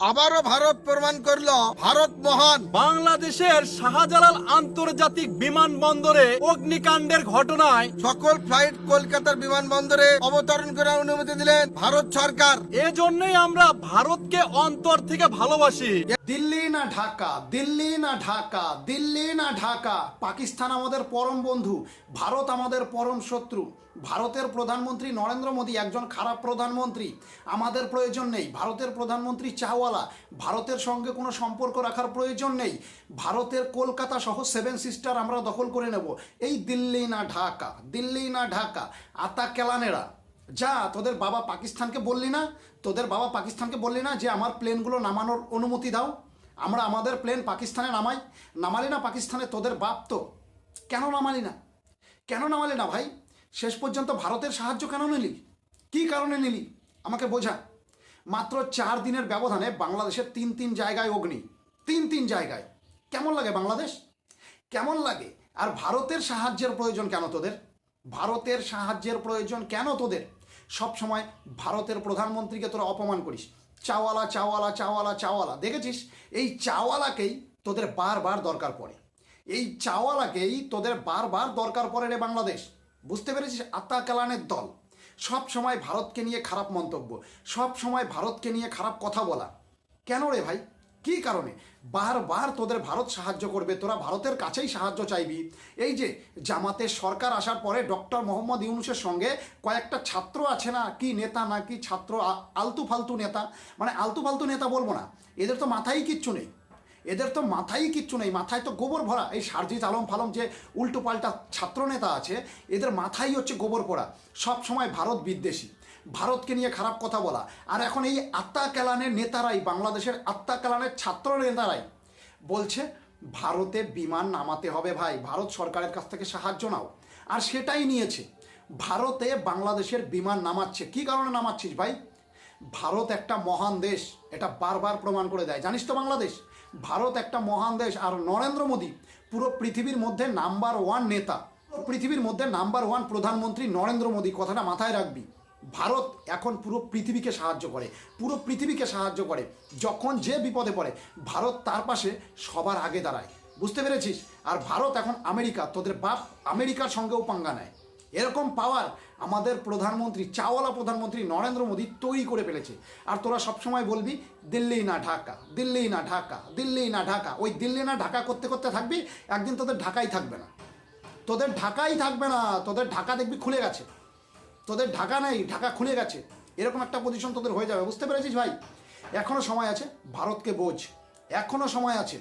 আবারও ভারত প্রমাণ করল ভারত মহান। বাংলাদেশের শাহজালাল আন্তর্জাতিক বিমানবন্দরে অগ্নিকাণ্ডের ঘটনায় সকল ফ্লাইট কলকাতার বিমানবন্দরে অবতরণ করার অনুমতি দিলেন ভারত সরকার। এজন্যই আমরা ভারতকে অন্তর থেকে ভালোবাসি। দিল্লি না ঢাকা, দিল্লি না ঢাকা, দিল্লি না ঢাকা। পাকিস্তান আমাদের পরম বন্ধু, ভারত আমাদের পরম শত্রু। ভারতের প্রধানমন্ত্রী নরেন্দ্র মোদী একজন খারাপ প্রধানমন্ত্রী। আমাদের প্রয়োজন নেই, ভারতের প্রধানমন্ত্রী চাওয়ালা। ভারতের সঙ্গে কোনো সম্পর্ক রাখার প্রয়োজন নেই। ভারতের কলকাতা সহ সেভেন সিস্টার আমরা দখল করে নেব। এই দিল্লি না ঢাকা, দিল্লি না ঢাকা। আতা কেলানেরা। যা, তোদের বাবা পাকিস্তানকে বললি না? তোদের বাবা পাকিস্তানকে বললি না যে আমার প্লেনগুলো নামানোর অনুমতি দাও? আমরা আমাদের প্লেন পাকিস্তানে নামাই। নামালি না পাকিস্তানে, তোদের বাপ তো। কেন নামালি না? কেন নামালি না ভাই? শেষ পর্যন্ত ভারতের সাহায্য কেন নিলি? কী কারণে নিলি? আমাকে বোঝা। মাত্র চার দিনের ব্যবধানে বাংলাদেশের তিন তিন জায়গায় অগ্নি। তিন তিন জায়গায়। কেমন লাগে বাংলাদেশ? কেমন লাগে? আর ভারতের সাহায্যের প্রয়োজন কেন তোদের? ভারতের সাহায্যের প্রয়োজন কেন তোদের? সব সময় ভারতের প্রধানমন্ত্রীকে তোরা অপমান করিস। চাওয়ালা চাওয়ালা চাওয়ালা চাওয়ালা। দেখেছিস? এই চাওয়ালাকেই তোদের বারবার দরকার পড়ে। এই চাওয়ালাকেই তোদের বারবার দরকার পড়ে রে বাংলাদেশ। বুঝতে পেরেছিস? আত্মা কালানের দল। সব সময় ভারতকে নিয়ে খারাপ মন্তব্য। সব সময় ভারতকে নিয়ে খারাপ কথা বলা। কেন রে ভাই? কী কারণে? বারবার তোদের ভারত সাহায্য করবে, তোরা ভারতের কাছেই সাহায্য চাইবি। এই যে জামাতের সরকার আসার পরে ডক্টর মোহাম্মদ ইউনুসের সঙ্গে কয়েকটা ছাত্র আছে না, কি নেতা না কি ছাত্র আলতু ফালতু নেতা মানে আলতু ফালতু নেতা বলব না, এদের তো মাথায় কিচ্ছু নেই। এদের তো মাথায় কিচ্ছু নেই, মাথায় তো গোবর ভরা। এই সারজিৎ আলম ফালম যে উল্টো পাল্টা ছাত্র নেতা আছে, এদের মাথায় হচ্ছে গোবর পড়া। সব সময় ভারত বিদ্বেষী। ভারতকে নিয়ে খারাপ কথা বলা। আর এখন এই আত্মা কেলানের নেতারাই, বাংলাদেশের আত্মা কেলানের ছাত্র নেতারাই বলছে, ভারতে বিমান নামাতে হবে ভাই, ভারত সরকারের কাছ থেকে সাহায্য নাও। আর সেটাই নিয়েছে, ভারতে বাংলাদেশের বিমান নামাচ্ছে। কি কারণে নামাচ্ছিস ভাই? ভারত একটা মহান দেশ, এটা বারবার প্রমাণ করে দেয়। জানিস তো বাংলাদেশ? ভারত একটা মহান দেশ, আর নরেন্দ্র মোদী পুরো পৃথিবীর মধ্যে নাম্বার ওয়ান নেতা। পৃথিবীর মধ্যে নাম্বার ওয়ান প্রধানমন্ত্রী নরেন্দ্র মোদী, কথাটা মাথায় রাখবি। ভারত এখন পুরো পৃথিবীকে সাহায্য করে, পুরো পৃথিবীকে সাহায্য করে, যখন যে বিপদে পড়ে, ভারত তার পাশে সবার আগে দাঁড়ায়। বুঝতে পেরেছিস? আর ভারত এখন আমেরিকা, তোদের বাপ আমেরিকার সঙ্গেও পাঙ্গা নেয়। এরকম পাওয়ার আমাদের প্রধানমন্ত্রী, চাওয়ালা প্রধানমন্ত্রী নরেন্দ্র মোদী তৈরি করে ফেলেছে। আর তোরা সবসময় বলবি, দিল্লি না ঢাকা, দিল্লি না ঢাকা, দিল্লি না ঢাকা। ওই দিল্লি না ঢাকা করতে করতে থাকবি, একদিন তোদের ঢাকাই থাকবে না। তোদের ঢাকাই থাকবে না, তোদের ঢাকা দেখবি খুলে গেছে। তোদের ঢাকা নেই, ঢাকা খুলে গেছে। এরকম একটা পজিশন তোদের হয়ে যাবে, বুঝতে পেরেছিস ভাই? এখনও সময় আছে, ভারতকে বোঝ। এখনও সময় আছে।